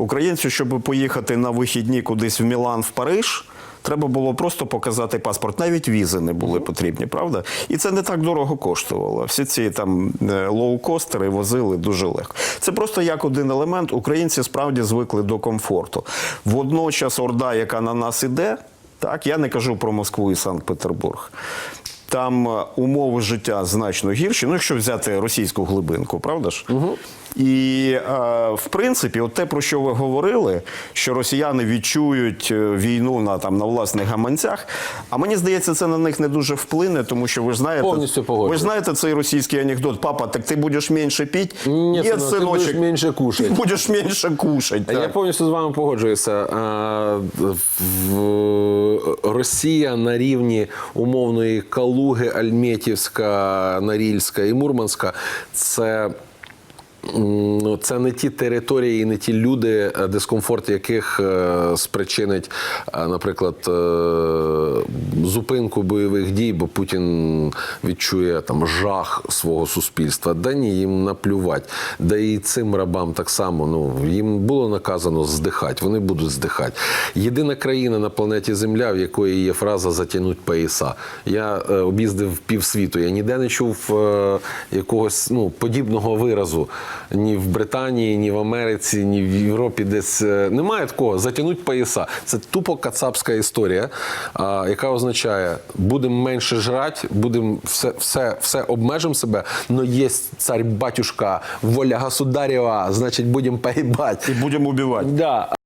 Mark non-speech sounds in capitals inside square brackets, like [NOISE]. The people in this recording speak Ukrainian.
Українцю, щоб поїхати на вихідні кудись в Мілан, в Париж. Треба було просто показати паспорт. Навіть візи не були потрібні, правда? І це не так дорого коштувало. Всі ці там е, лоукостери возили дуже легко. Це просто як один елемент. Українці справді звикли до комфорту. Водночас орда, яка на нас іде, так я не кажу про Москву і Санкт-Петербург. Там е, умови життя значно гірші. Ну, якщо взяти російську глибинку, правда ж? Угу. І е, в принципі, от те, про що ви говорили, що росіяни відчують е, війну на там на власних гаманцях. А мені здається, це на них не дуже вплине, тому що ви ж знаєте, Повністю ви ж знаєте цей російський анекдот. Папа, так ти будеш менше пити? Ні, синок, ти будеш менше кушать. Ти [LAUGHS] будеш менше кушать. Я повністю з вами погоджуюся. А, в- Росія на рівні умовної Калуги, Альметівська, Норільська і Мурманська це. Ну, Це не ті території, і не ті люди, е, дискомфорт яких е, спричинить, е, наприклад, зупинку бойових дій, бо Путін відчує там жах свого суспільства. Да ні, їм наплювати. Да і цим рабам так само. Ну їм було наказано здихати, вони будуть здихати. Єдина країна на планеті Земля, в якої є фраза затягнуть пояса. Я об'їздив півсвіту. Я ніде не чув якогось ну, подібного виразу ні в Британії, ні в Америці, ні в Європі. Десь е, немає такого. Затягнуть пояса. Це тупо кацапська історія, яка означає, будемо менше жрати, будемо все, все, все обмежимо себе, але є цар батюшка, воля государєва, значить будемо погибати. І будемо убивати. Да.